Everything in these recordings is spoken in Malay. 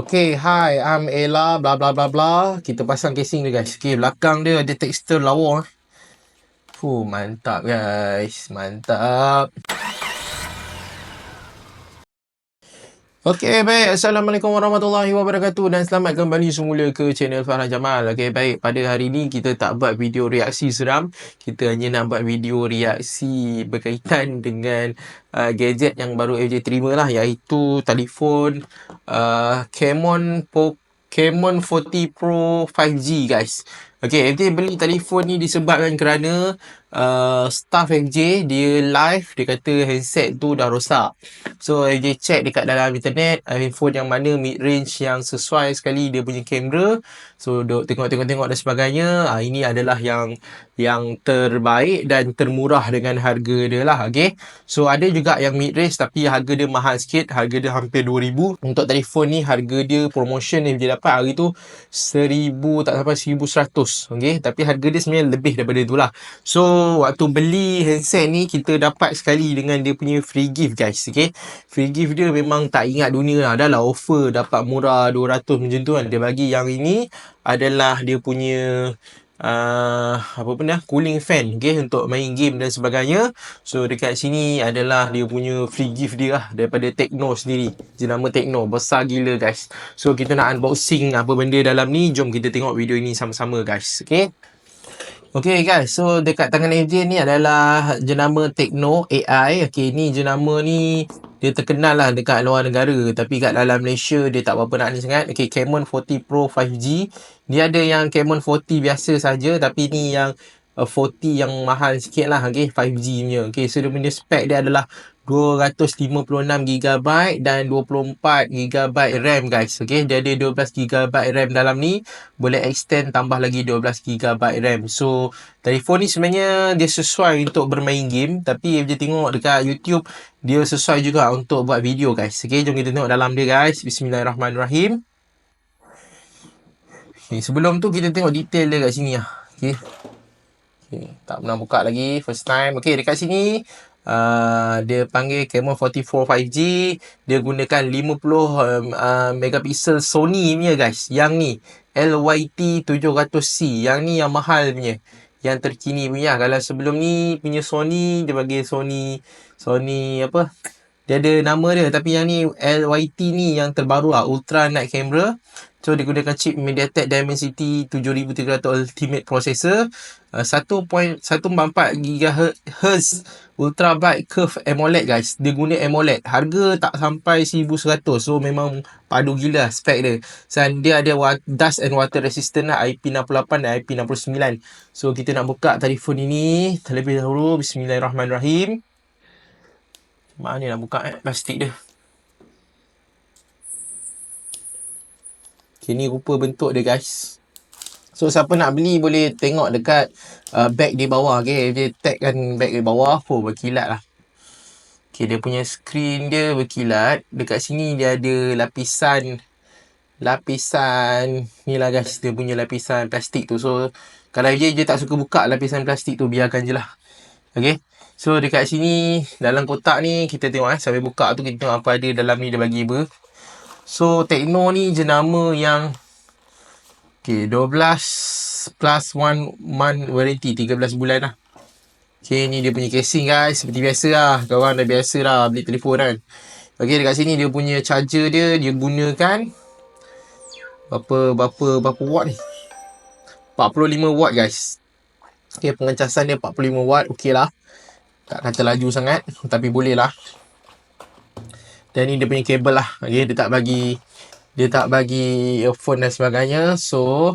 Okay, hi, I'm Ella, bla bla bla bla. Kita pasang casing dia guys. Okay, belakang dia ada tekstur lawa. Fuh, mantap guys. Mantap. Okey, baik. Assalamualaikum warahmatullahi wabarakatuh dan selamat kembali semula ke channel Farah Jamal. Okey, baik. Pada hari ini kita tak buat video reaksi seram. Kita hanya nak buat video reaksi berkaitan dengan uh, gadget yang baru FJ terima lah iaitu telefon uh, Camon Pokemon 40 Pro 5G guys. Okey, FJ beli telefon ni disebabkan kerana uh, staff FJ dia live dia kata handset tu dah rosak. So FJ check dekat dalam internet handphone yang mana mid range yang sesuai sekali dia punya kamera. So duk tengok-tengok-tengok dan sebagainya. Uh, ini adalah yang yang terbaik dan termurah dengan harga dia lah. Okay. So ada juga yang mid range tapi harga dia mahal sikit. Harga dia hampir 2000. Untuk telefon ni harga dia promotion dia dapat hari tu 1000 tak sampai 1100. Okay. Tapi harga dia sebenarnya lebih daripada tu lah. So waktu beli handset ni kita dapat sekali dengan dia punya free gift guys okay? Free gift dia memang tak ingat dunia lah. Dah lah offer dapat murah 200 macam tu kan. Dia bagi yang ini adalah dia punya uh, apa pun dah cooling fan okay, untuk main game dan sebagainya. So dekat sini adalah dia punya free gift dia lah daripada Tekno sendiri. Jenama Tekno besar gila guys. So kita nak unboxing apa benda dalam ni jom kita tengok video ini sama-sama guys okay Okay guys, so dekat tangan AJ ni adalah jenama Tekno AI. Okay, ni jenama ni dia terkenal lah dekat luar negara. Tapi kat dalam Malaysia dia tak berapa nak ni sangat. Okay, Camon 40 Pro 5G. Dia ada yang Camon 40 biasa saja tapi ni yang uh, 40 yang mahal sikit lah. Okay, 5G punya. Okay, so dia punya spek dia adalah 256GB dan 24GB RAM guys. Okay, dia ada 12GB RAM dalam ni. Boleh extend tambah lagi 12GB RAM. So, telefon ni sebenarnya dia sesuai untuk bermain game. Tapi dia tengok dekat YouTube, dia sesuai juga untuk buat video guys. Okay, jom kita tengok dalam dia guys. Bismillahirrahmanirrahim. Okay, sebelum tu kita tengok detail dia kat sini lah. Okay. Okay, tak pernah buka lagi first time. Okay, dekat sini Uh, dia panggil Camon 44 5G dia gunakan 50 um, uh, megapixel Sony punya guys. Yang ni LYT 700C yang ni yang mahal punya. Yang terkini punya. Kalau sebelum ni punya Sony dia bagi Sony Sony apa? Dia ada nama dia. Tapi yang ni LYT ni yang terbaru lah. Ultra night camera So dia gunakan chip MediaTek Dimensity 7300 Ultimate Processor uh, 1.14 GHz Ultra Bright Curve AMOLED guys. Dia guna AMOLED. Harga tak sampai 1100 So memang padu gila spek dia. Dan dia ada dust and water resistant lah IP68 dan IP69 So kita nak buka telefon ini Terlebih dahulu. Bismillahirrahmanirrahim. Mana nak buka eh? Plastik dia Okay, ni rupa bentuk dia guys. So, siapa nak beli boleh tengok dekat uh, bag di bawah. Okay, dia tag kan bag di bawah. Oh, berkilat lah. Okay, dia punya screen dia berkilat. Dekat sini dia ada lapisan lapisan ni lah guys dia punya lapisan plastik tu so kalau dia, dia tak suka buka lapisan plastik tu biarkan je lah ok so dekat sini dalam kotak ni kita tengok eh sampai buka tu kita tengok apa ada dalam ni dia bagi apa So Tekno ni jenama yang Okay 12 plus 1 month warranty 13 bulan lah. Okay ni dia punya casing guys. Seperti biasa lah. Kawan dah biasa lah beli telefon kan. Okay dekat sini dia punya charger dia Dia gunakan Berapa berapa berapa watt ni? 45 watt guys. Okay pengecasan dia 45 watt. Okay lah. Tak kata laju sangat Tapi boleh lah dan ni dia punya kabel lah. Okay, dia tak bagi dia tak bagi earphone dan sebagainya. So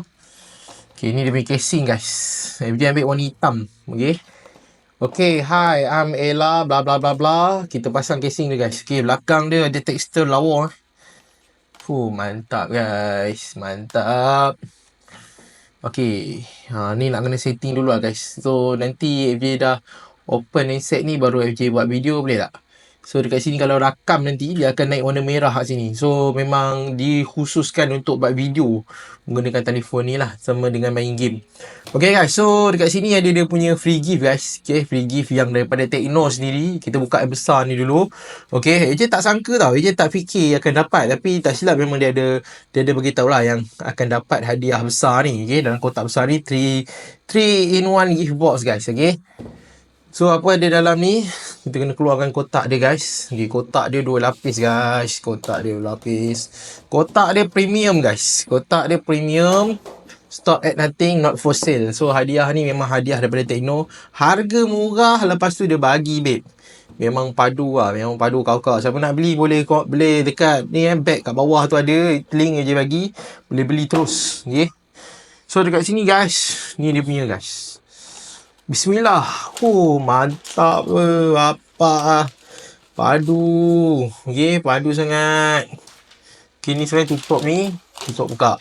Okay, ni dia punya casing guys. Dia ambil warna hitam. Okay. Okay, hi, I'm Ella, bla bla bla bla. Kita pasang casing dia guys. Okay, belakang dia ada tekstur lawa. Fuh, mantap guys. Mantap. Okay, ha, ni nak kena setting dulu lah guys. So, nanti FJ dah open handset ni baru FJ buat video boleh tak? So dekat sini kalau rakam nanti dia akan naik warna merah kat sini. So memang dikhususkan untuk buat video menggunakan telefon ni lah sama dengan main game. Okay guys, so dekat sini ada dia punya free gift guys. Okay, free gift yang daripada Tekno sendiri. Kita buka yang besar ni dulu. Okay, AJ tak sangka tau. AJ tak fikir akan dapat. Tapi tak silap memang dia ada dia ada beritahu lah yang akan dapat hadiah besar ni. Okay, dalam kotak besar ni 3 3 in 1 gift box guys. Okay. So apa ada dalam ni? Kita kena keluarkan kotak dia guys. Okay, Kotak dia dua lapis guys. Kotak dia dua lapis. Kotak dia premium guys. Kotak dia premium. Stock at nothing not for sale. So hadiah ni memang hadiah daripada Tekno. Harga murah lepas tu dia bagi babe. Memang padu lah. Memang padu kau-kau. Siapa nak beli boleh boleh dekat ni eh Bag kat bawah tu ada. Link je bagi. Boleh beli terus Okay So dekat sini guys. Ni dia punya guys Bismillah. Oh, mantap ke. Apa Padu. Okay, padu sangat. Okay, ni sebenarnya tutup ni. Tutup buka.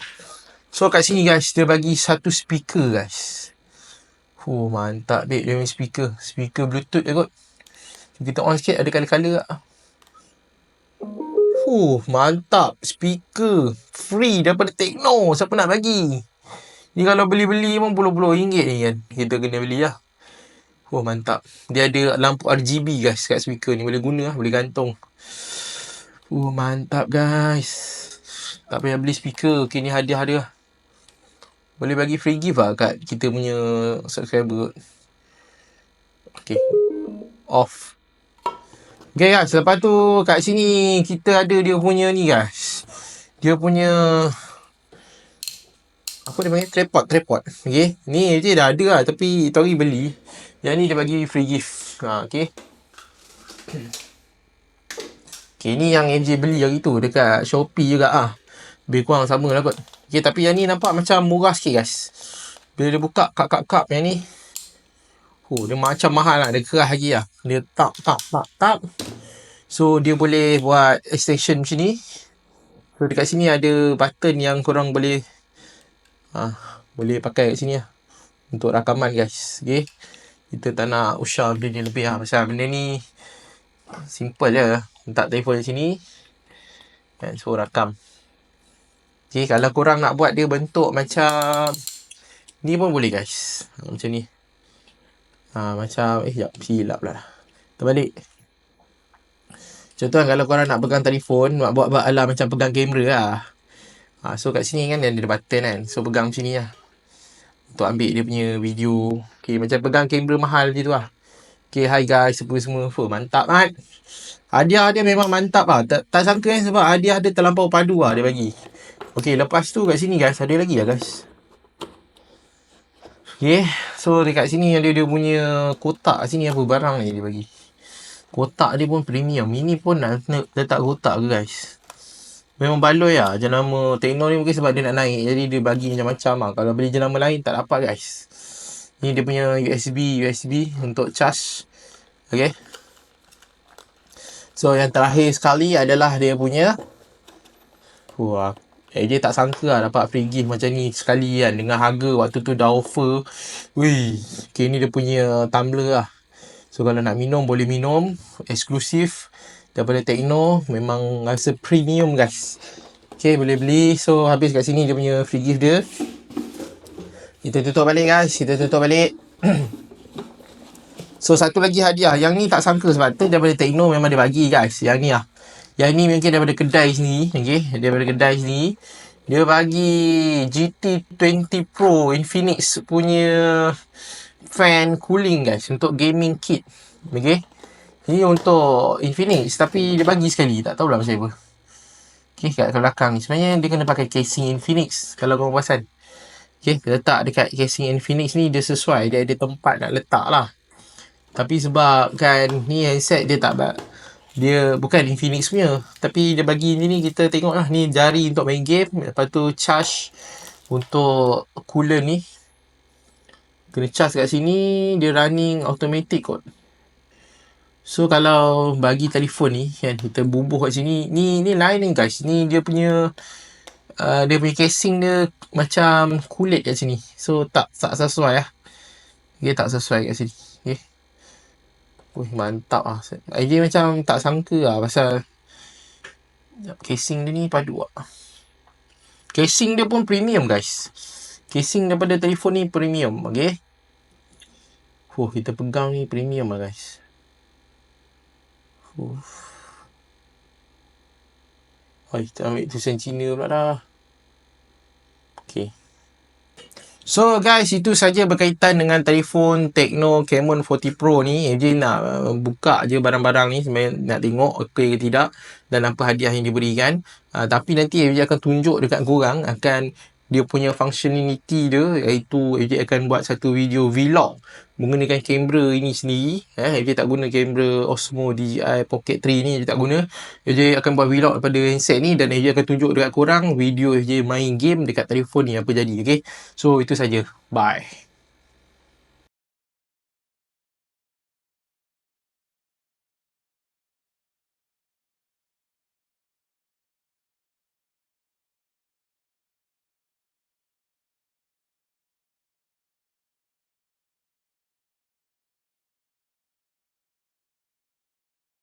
So, kat sini guys, dia bagi satu speaker guys. Oh, mantap babe. Dia punya speaker. Speaker bluetooth je kot. Kita on sikit, ada color-color tak? Oh, mantap. Speaker. Free daripada Tekno. Siapa nak bagi? Ni kalau beli-beli pun puluh-puluh ringgit ni kan. Kita kena beli lah. Oh mantap. Dia ada lampu RGB guys kat speaker ni. Boleh guna lah. Boleh gantung. Oh mantap guys. Tak payah beli speaker. Okay ni hadiah dia. Boleh bagi free gift lah kat kita punya subscriber. Okay. Off. Okay guys. Lepas tu kat sini kita ada dia punya ni guys. Dia punya apa dia panggil? Tripod tripod. Okey. Ni je dah ada lah tapi Tori beli. Yang ni dia bagi free gift. Ha okey. Okey ni yang MJ beli hari tu dekat Shopee juga. Ah lebih kurang sama lah kot. Okey tapi yang ni nampak macam murah sikit guys. Bila dia buka kap-kap-kap yang ni. Oh, dia macam mahal lah. Dia keras lagi lah. Dia tap, tap, tap, tap. So, dia boleh buat extension macam ni. So, dekat sini ada button yang korang boleh ha, boleh pakai kat sini lah. Untuk rakaman guys. Okay. kita tak nak usah benda ni lebih lah pasal benda ni simple je. Letak telefon di sini. Dan so rakam. Okay, kalau korang nak buat dia bentuk macam ni pun boleh guys. Macam ni. Ha, macam eh jap silap lah. Terbalik. Contoh kalau korang nak pegang telefon, nak buat-buat ala macam pegang kamera lah. Ha, so kat sini kan ada button kan. So pegang macam ni lah. Untuk ambil dia punya video. Okay macam pegang kamera mahal je tu lah. Okay hi guys semua semua. Oh, mantap kan. Hadiah dia memang mantap lah. Tak, tak sangka kan sebab hadiah dia terlampau padu lah dia bagi. Okay lepas tu kat sini guys. Ada lagi lah guys. Okay. So dekat sini ada dia punya kotak. Sini apa barang ni dia bagi. Kotak dia pun premium. Ini pun nak letak kotak ke guys. Memang baloi lah. Jenama Tekno ni mungkin sebab dia nak naik. Jadi dia bagi macam-macam lah. Kalau beli jenama lain tak dapat guys. Ni dia punya USB USB untuk charge. Okay. So yang terakhir sekali adalah dia punya Wah Eh tak sangka lah dapat free gift macam ni sekali kan. Dengan harga waktu tu dah offer. Wih Okay ni dia punya tumbler lah. So kalau nak minum boleh minum. Eksklusif daripada Tekno memang rasa premium guys. Okay boleh beli. So habis kat sini dia punya free gift dia. Kita tutup balik guys. Kita tutup balik. So satu lagi hadiah. Yang ni tak sangka sebab tu daripada Tekno memang dia bagi guys. Yang ni lah. Yang ni mungkin daripada kedai sini okay daripada kedai sini. Dia bagi GT20 Pro Infinix punya fan cooling guys untuk gaming kit okay ini untuk Infinix tapi dia bagi sekali. Tak tahulah macam apa. Okay, kat belakang ni. Sebenarnya dia kena pakai casing Infinix kalau korang perasan. Okay, letak dekat casing Infinix ni dia sesuai. Dia ada tempat nak letak lah. Tapi sebab kan ni handset dia tak dia bukan Infinix punya. Tapi dia bagi ni ni kita tengok lah. Ni jari untuk main game. Lepas tu charge untuk cooler ni. Kena charge kat sini. Dia running automatic kot. So kalau bagi telefon ni kan kita bubuh kat sini ni ni lain ni guys ni dia punya uh, dia punya casing dia macam kulit kat sini so tak tak sesuai lah dia tak sesuai kat sini okay. Wih, mantap lah. AJ macam tak sangka lah pasal casing dia ni padu lah. Casing dia pun premium guys. Casing daripada telefon ni premium. Okay. Huh, kita pegang ni premium lah guys. Huh. Oh, kita ambil tulisan Cina pula dah. Okay. So guys, itu saja berkaitan dengan telefon Tecno Camon 40 Pro ni. AJ nak uh, buka je barang-barang ni sebenarnya nak tengok okey ke tidak dan apa hadiah yang diberikan. Uh, tapi nanti AJ akan tunjuk dekat korang akan dia punya functionality dia iaitu AJ akan buat satu video vlog menggunakan kamera ini sendiri. Eh AJ tak guna kamera Osmo DJI Pocket 3 ni AJ tak guna. AJ akan buat vlog daripada handset ni dan AJ akan tunjuk dekat korang video AJ main game dekat telefon ni apa jadi okey? So itu saja. Bye